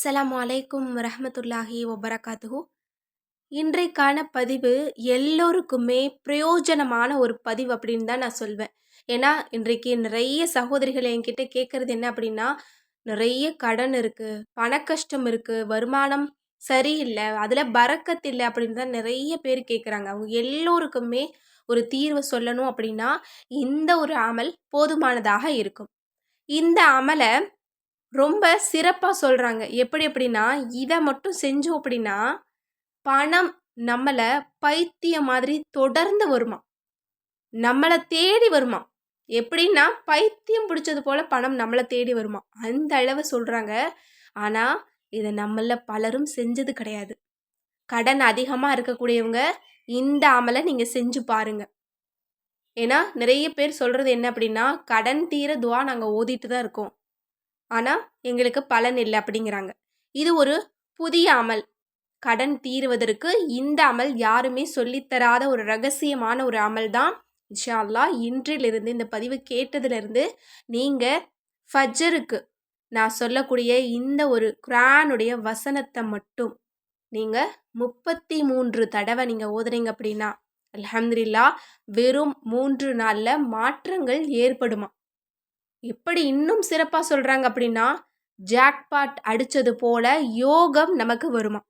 அஸ்லாம் அலைக்கும் ரஹமத்துல்லாஹி வபரகாத்துஹு. இன்றைக்கான பதிவு எல்லோருக்குமே பிரயோஜனமான ஒரு பதிவு அப்படின்னு தான் நான் சொல்வேன். ஏன்னா இன்றைக்கு நிறைய சகோதரிகள் என்கிட்ட கேட்குறது என்ன அப்படின்னா நிறைய கடன் இருக்குது பண கஷ்டம் இருக்குது வருமானம் சரியில்லை அதில் பறக்கத்து இல்லை அப்படின்னு தான் நிறைய பேர் கேட்குறாங்க. அவங்க எல்லோருக்குமே ஒரு தீர்வு சொல்லணும் அப்படின்னா இந்த ஒரு அமல் போதுமானதாக இருக்கும். இந்த அமலை ரொம்ப சிறப்பாக சொல்கிறாங்க எப்படி அப்படின்னா இதை மட்டும் செஞ்சோம் அப்படின்னா பணம் நம்மளை பைத்தியம் மாதிரி தொடர்ந்து வருமா? நம்மளை தேடி வருமா? எப்படின்னா பைத்தியம் பிடிச்சது போல் பணம் நம்மளை தேடி வருமா? அந்த அளவு சொல்கிறாங்க ஆனால் இதை நம்மள பலரும் செஞ்சது கிடையாது. கடன் அதிகமாக இருக்கக்கூடியவங்க இந்த அமலை நீங்கள் செஞ்சு பாருங்கள் ஏன்னா நிறைய பேர் சொல்கிறது என்ன அப்படின்னா கடன் தீர துவா நாங்கள் ஓதிட்டு தான் இருக்கோம். ஆனால் எங்களுக்கு பலன் இல்லை அப்படிங்கிறாங்க. இது ஒரு புதிய அமல். கடன் தீருவதற்கு இந்த அமல் யாருமே சொல்லித்தராத ஒரு ரகசியமான ஒரு அமல் தான். இன்ஷா இன்றிலிருந்து இந்த பதிவு கேட்டதுலேருந்து நீங்கள் ஃபஜ்ஜருக்கு நான் சொல்லக்கூடிய இந்த ஒரு குரானுடைய வசனத்தை மட்டும் நீங்கள் முப்பத்தி மூன்று தடவை நீங்கள் ஓதுறீங்க அப்படின்னா அலமதுல்லா வெறும் மூன்று நாளில் மாற்றங்கள் ஏற்படுமா? எப்படி இன்னும் சிறப்பாக சொல்கிறாங்க அப்படின்னா ஜாக்பாட் அடித்தது போல யோகம் நமக்கு வருமா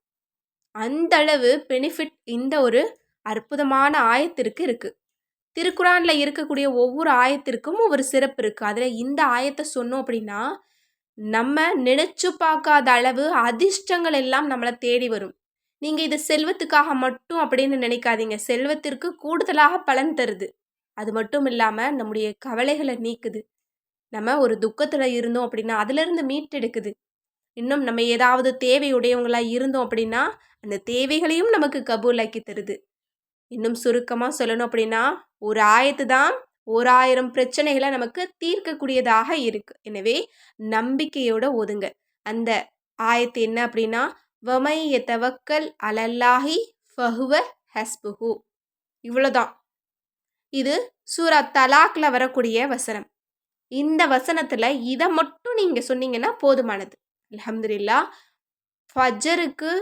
அந்த அளவு பெனிஃபிட் இந்த ஒரு அற்புதமான ஆயத்திற்கு இருக்குது திருக்குறானில் இருக்கக்கூடிய ஒவ்வொரு ஆயத்திற்கும் ஒரு சிறப்பு இருக்குது அதில் இந்த ஆயத்தை சொன்னோம் அப்படின்னா நம்ம நினச்சி பார்க்காத அளவு அதிர்ஷ்டங்கள் எல்லாம் நம்மளை தேடி வரும். நீங்கள் இது செல்வத்துக்காக மட்டும் அப்படின்னு நினைக்காதீங்க. செல்வத்திற்கு கூடுதலாக பலன் தருது. அது மட்டும் இல்லாமல் நம்முடைய கவலைகளை நீக்குது. நம்ம ஒரு துக்கத்தில் இருந்தோம் அப்படின்னா அதுலேருந்து மீட்டெடுக்குது இன்னும் நம்ம ஏதாவது தேவையுடையவங்களாக இருந்தோம் அப்படின்னா அந்த தேவைகளையும் நமக்கு கபூலாக்கி தருது. இன்னும் சுருக்கமாக சொல்லணும் அப்படின்னா ஒரு ஆயத்து தான் ஒரு ஆயிரம் பிரச்சனைகளை நமக்கு தீர்க்கக்கூடியதாக இருக்கு. எனவே நம்பிக்கையோட ஒதுங்க. அந்த ஆயத்து என்ன அப்படின்னா வமை தவக்கல் அலல்லாஹி ஃபஹுவ ஹஸ்புஹு. இவ்வளோதான் இது சூரா தலாக்ல வரக்கூடிய வசனம். இந்த வசனத்தில் இதை மட்டும் நீங்கள் சொன்னீங்கன்னா போதுமானது. அலமதுல்லா ஃபஜருக்கு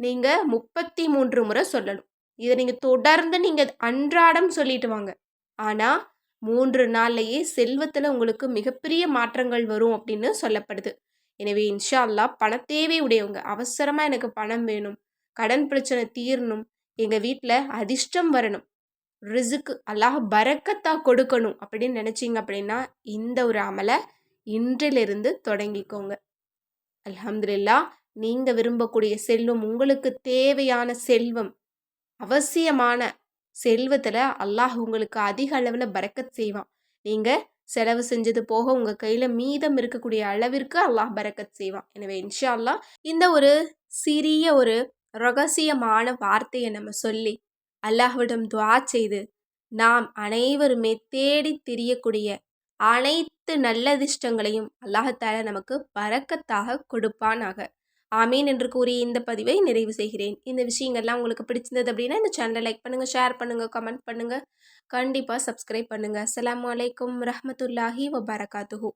நீங்கள் முப்பத்தி மூன்று முறை சொல்லணும். இதை நீங்கள் தொடர்ந்து நீங்கள் அன்றாடம் சொல்லிட்டு வாங்க. ஆனால் மூன்று நாள்லையே செல்வத்தில் உங்களுக்கு மிகப்பெரிய மாற்றங்கள் வரும் அப்படின்னு சொல்லப்படுது. எனவே இன்ஷா அல்லா பண தேவை உடையவங்க அவசரமாக எனக்கு பணம் வேணும் கடன் பிரச்சனை தீரணும் எங்கள் வீட்டில் அதிர்ஷ்டம் வரணும். ரிசுக்கு அல்லாஹ் பறக்கத்தா கொடுக்கணும். அப்படின்னு நினச்சிங்க அப்படின்னா இந்த ஒரு அமலை இன்றிலிருந்து தொடங்கிக்கோங்க. அலமதுல்லா நீங்கள் விரும்பக்கூடிய செல்வம் உங்களுக்கு தேவையான செல்வம் அவசியமான செல்வத்தில் அல்லாஹ் உங்களுக்கு அதிக அளவில் பறக்கத் செய்வான். நீங்கள் செலவு செஞ்சது போக உங்கள் கையில் மீதம் இருக்கக்கூடிய அளவிற்கு அல்லாஹ் பறக்கத் செய்வான். எனவே இன்ஷா அல்லாஹ் இந்த ஒரு சிறிய ஒரு ரகசியமான வார்த்தையை நம்ம சொல்லி அல்லாஹ்விடம் துவா செய்து நாம் அனைவருமே தேடி திரியக்கூடிய அனைத்து நல்லதிர்ஷ்டங்களையும் அல்லாஹத்தால நமக்கு பறக்கத்தாக கொடுப்பானாக. ஆமீன் என்று கூறிய இந்த பதிவை நிறைவு செய்கிறேன். இந்த விஷயங்கள்லாம் உங்களுக்கு பிடிச்சிருந்தது அப்படின்னா இந்த சேனலை லைக் பண்ணுங்கள் ஷேர் பண்ணுங்கள் கமெண்ட் பண்ணுங்கள் கண்டிப்பாக சப்ஸ்கிரைப் பண்ணுங்கள் அஸ்லாம் வலைக்கம் ரஹமத்துல்லாஹி வபரகாத்துஹூ.